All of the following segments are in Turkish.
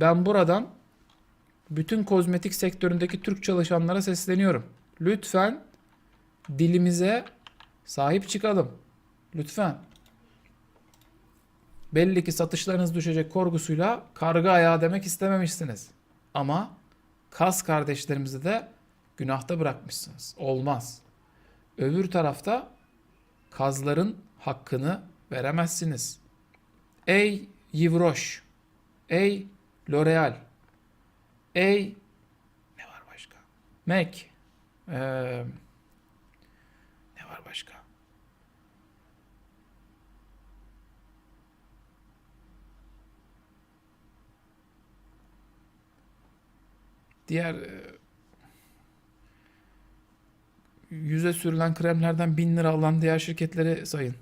Ben buradan bütün kozmetik sektöründeki Türk çalışanlara sesleniyorum. Lütfen dilimize sahip çıkalım. Lütfen. Belli ki satışlarınız düşecek korkusuyla karga ayağı demek istememişsiniz. Ama kas kardeşlerimizi de günahta bırakmışsınız. Olmaz. Öbür tarafta kazların hakkını veremezsiniz. Ey Yivroş, ey L'Oreal, ey ne var başka? Mac, ee, ne var başka? Diğer e, yüze sürülen kremlerden bin lira alan diğer şirketleri sayın.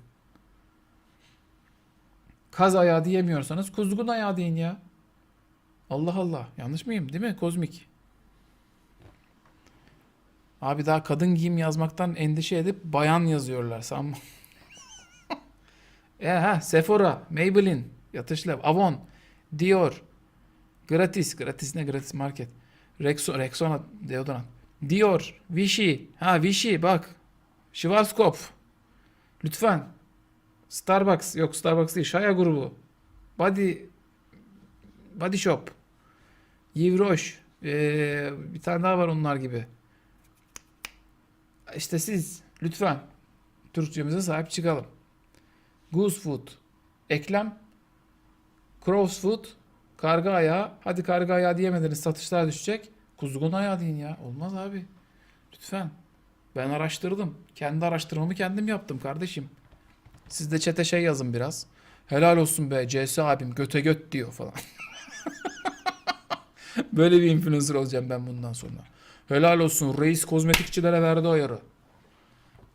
Kaz ayağı diyemiyorsanız kuzgun ayağı deyin ya. Allah Allah. Yanlış mıyım? Değil mi? Kozmik. Abi daha kadın giyim yazmaktan endişe edip bayan yazıyorlar. Sanma. e ha Sephora, Maybelline, Yatışlev, Avon, Dior, Gratis, Gratis ne Gratis Market. Rexona, Rexona deodorant. Dior, Vichy, ha Vichy bak. Schwarzkopf. Lütfen. Starbucks yok Starbucks değil Shaya grubu. Body Body Shop. Yivroş. Ee, bir tane daha var onlar gibi. İşte siz lütfen Türkçemize sahip çıkalım. Goose Food. Eklem. Crow's Food. Karga ayağı. Hadi karga ayağı diyemediniz satışlar düşecek. Kuzgun ayağı deyin ya. Olmaz abi. Lütfen. Ben araştırdım. Kendi araştırmamı kendim yaptım kardeşim. Siz de çete şey yazın biraz. Helal olsun be CS abim göte göt diyor falan. Böyle bir influencer olacağım ben bundan sonra. Helal olsun reis kozmetikçilere verdi ayarı.